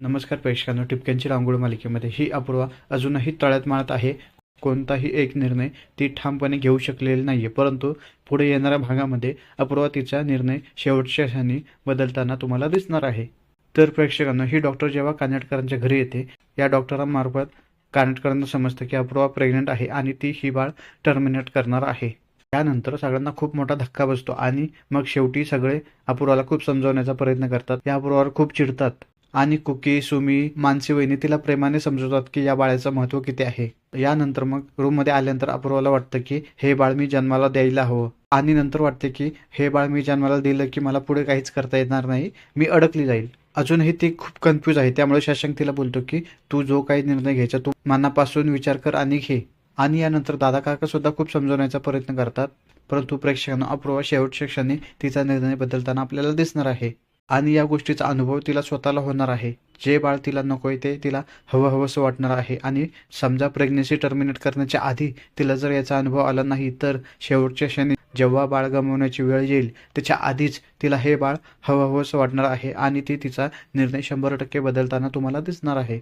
नमस्कार प्रेक्षकांनो टिपक्यांची रांगोळ मालिकेमध्ये ही अपूर्वा अजूनही तळ्यात माळत आहे. कोणताही एक निर्णय ती ठामपणे घेऊ शकलेली नाही आहे परंतु पुढे येणाऱ्या भागामध्ये अपूर्वा तिचा निर्णय शेवटच्या क्षणी बदलताना तुम्हाला दिसणार आहे. तर प्रेक्षकांना ही डॉक्टर जेव्हा कानेटकरांच्या घरी येते या डॉक्टरांमार्फत कानेटकरांना समजतं की अपूर्वा प्रेग्नंट आहे आणि ती ही बाळ टर्मिनेट करणार आहे. त्यानंतर सगळ्यांना खूप मोठा धक्का बसतो आणि मग शेवटी सगळे अपूर्वाला खूप समजवण्याचा प्रयत्न करतात. या अपूर्वावर खूप चिडतात. आणि कुकी सुमी मानसी वहिनी तिला प्रेमाने समजवतात की या बाळाचं महत्त्व किती आहे. यानंतर मग रूममध्ये आल्यानंतर अपूर्वाला वाटतं की हे बाळ मी जन्माला द्यायला हवं. आणि नंतर वाटते की हे बाळ मी जन्माला दिलं की मला पुढे काहीच करता येणार नाही. मी अडकली जाईल. अजूनही ती खूप कन्फ्यूज आहे. त्यामुळे शशांक तिला बोलतो की तू जो काही निर्णय घ्यायचा तू मनापासून विचार कर आणि घे. आणि यानंतर दादा काका सुद्धा खूप समजवण्याचा प्रयत्न करतात. परंतु प्रेक्षकांना अपूर्वा शेवटच्या क्षणी तिचा निर्णय बदलताना आपल्याला दिसणार आहे. आणि या गोष्टीचा अनुभव तिला स्वतःला होणार आहे. जे बाळ तिला नकोय ते तिला हवं हवंसं वाटणार आहे आणि समजा प्रेग्नन्सी टर्मिनेट करण्याच्या आधी तिला जर याचा अनुभव आला नाही तर शेवटच्या क्षणी जेव्हा बाळ गमावण्याची वेळ येईल त्याच्या आधीच तिला हे बाळ हवं हवंसं वाटणार आहे आणि ती तिचा निर्णय शंभर टक्के बदलताना तुम्हाला दिसणार आहे.